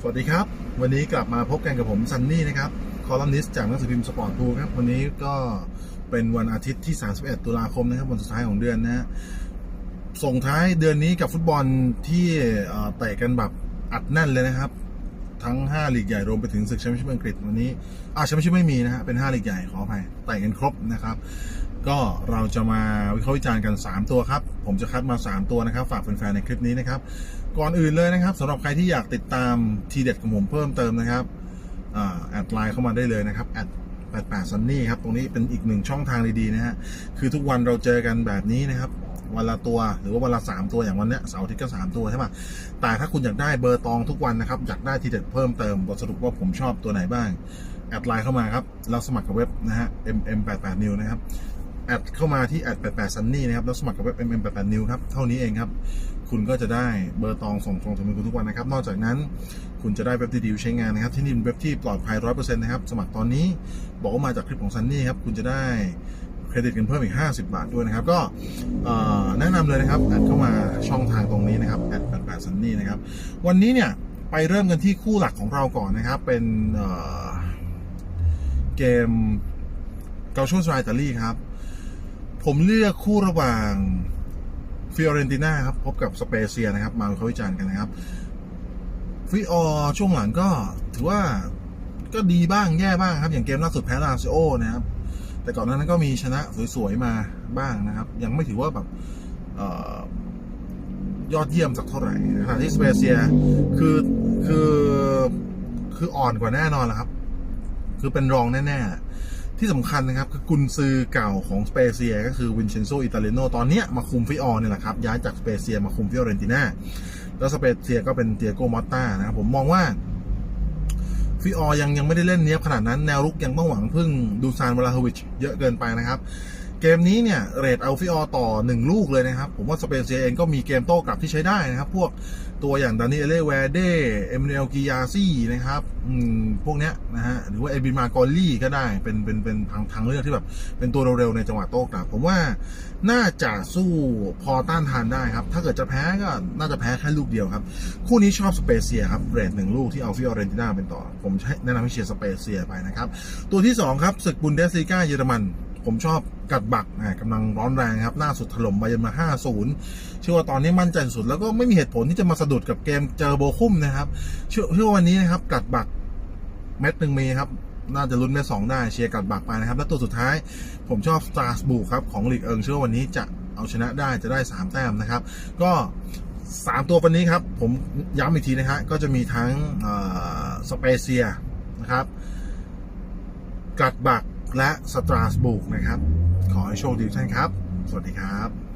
สวัสดีครับ วันนี้กลับมาพบกันกับผมซันนี่นะครับ คอลัมนิสต์จากหนังสือพิมพ์สปอร์ตทูครับ วันนี้ก็เป็นวันอาทิตย์ที่ 31 ตุลาคมนะครับ วันสุดท้ายของเดือนนะฮะส่งท้ายเดือนนี้กับฟุตบอลที่เอ่อเตะกันแบบอัดแน่นเลยนะครับ ทั้ง5ลีกใหญ่รวมไปถึงศึกแชมเปี้ยนชิพอังกฤษวันนี้อ่าแชมเปี้ยนชิพไม่มีนะฮะเป็น5ลีกใหญ่ขออภัยเตะกันครบนะครับ ก็เราจะมาวิเคราะห์วิจารณ์กัน 3 ตัวครับ ผมจะคัดมา 3 ตัวนะครับ ฝากแฟนๆในคลิปนี้นะครับ ก่อนอื่นเลยนะครับสำหรับใครที่อยากติดตามทีเด็ดของผมเพิ่มเติมนะครับแอดไลน์เข้ามาได้เลยนะครับแอด88ซันนี่ครับ ตรงนี้เป็นอีกหนึ่งช่องทางดีๆนะฮะ คือทุกวันเราเจอกันแบบนี้นะครับ วันละตัวหรือว่าวันละสามตัวอย่างวันเนี้ยเสาร์อาทิตย์ก็สามตัวใช่ปะแต่ถ้าคุณอยากได้เบอร์ตองทุกวันนะครับอยากได้ทีเด็ดเพิ่มเติมบทสรุปว่าผมชอบตัวไหนบ้างแอดไลน์เข้ามาครับแล้วสมัครกับเว็บนะฮะ mm88 new นะครับแอดเข้ามาที่แอด88 sunny นะครับแล้วสมัครกับเว็บ mm88 new ครับเท่านี้เองครับ คุณก็จะได้เบอร์ตองส่งตรงถึงมือคุณทุกวันนะครับ นอกจากนั้นคุณจะได้เว็บดีๆใช้งานนะครับ ที่นี่เป็นเว็บที่ปลอดภัย 100%นะครับ สมัครตอนนี้บอกว่ามาจากคลิปของ Sunny ครับ คุณจะได้ เครดิตกันเพิ่มอีก 50 บาทด้วยนะครับ ก็แนะนำเลยนะครับแอดเข้ามาช่องทางตรงนี้นะครับแอด88 sunny นะครับ วันนี้เนี่ยไปเริ่มกันที่คู่หลักของเราก่อนนะครับ เป็นเเกมเกาโชสไตรอิตาลีครับ ผมเลือกคู่ระหว่างฟิออเรนติน่าครับ พบกับสเปเซียนะครับ มาวิเคราะห์วิจารณ์กันนะครับฟิออช่วงหลังก็ถือว่าก็ดีบ้างแย่บ้างครับ อย่างเกมล่าสุดแพ้ลาซิโอนะครับ แต่ก่อนหน้านั้นก็มีชนะสวยๆมาบ้างนะครับ ยังไม่ถือว่าแบบออยอดเยี่ยมสักเท่าไหร่ขณะที่สเปเซียคือคือคืออ่อนกว่าแน่นอนแหละครับ คือเป็นรองแน่ ๆ ที่สำคัญนะครับ คือกุนซือเก่าของสเปเซีย ก็คือวินเชนโซอิตาเลโนตอนเนี้ยมาคุมฟิออเนี่ยแหละครับ ย้ายจากสเปเซียมาคุมฟิออเรนติน่าแล้วสเปเซียก็เป็นเตียโกมอตตานะครับผมมองว่า ฟิออยังยังไม่ได้เล่นเนี้ยบขนาดนั้นแนวรุกยังต้องหวังพึ่งดูซานวลาฮวิชเยอะเกินไปนะครับ เกมนี้เนี่ยเรทเอาฟิออต่อ 1 ลูกเลยนะครับ ผมว่าสเปเซียเองก็มีเกมโต้กลับที่ใช้ได้นะครับ พวกตัวอย่างดานิเอเล่แวเดเอมเนลกิยาซี่นะครับอืมพวกเนี้ยนะฮะหรือว่าเอบิมากอลลี่ก็ได้เป็นเป็นเป็นทางทางเลือกที่แบบ เป็นตัวเร็วๆ ในจังหวะโต้กลับ ผมว่าน่าจะสู้พอต้านทานได้ครับ ถ้าเกิดจะแพ้ก็น่าจะแพ้แค่ลูกเดียวครับ คู่นี้ชอบสเปเซียครับเรทหนึ่งลูกที่เอาฟิออเรนติน่าเป็นต่อ ผมแนะนำให้เชียร์สเปเซียไปนะครับ ตัวที่ 2 ครับศึกบุนเดสลีกาเยอรมัน ผมชอบกัดบักกำลังร้อนแรงครับล่าสุดถล่มไบเยร์นมา 5-0 เชื่อว่าตอนนี้มั่นใจสุด แล้วก็ไม่มีเหตุผลที่จะมาสะดุดกับเกมเจอโบคุ้มนะครับเชื่อเชื่อว่าวันนี้นะครับกัดบักเม็ดหนึ่งมีครับน่าจะลุ้นเม็ดสองได้เชียร์กัดบักไปนะครับ แล้วตัวสุดท้ายผมชอบสตาร์สบูครับ ของลีกเอิงเชื่อวันนี้จะเอาชนะได้จะได้ 3 แต้มนะครับ ก็ 3 ตัววันนี้ครับ ผมย้ำอีกทีนะฮะก็จะมีทั้งสเปเซียนะครับ กัดบัก และสตราสบูกนะครับ ขอให้โชคดีท่านครับ สวัสดีครับ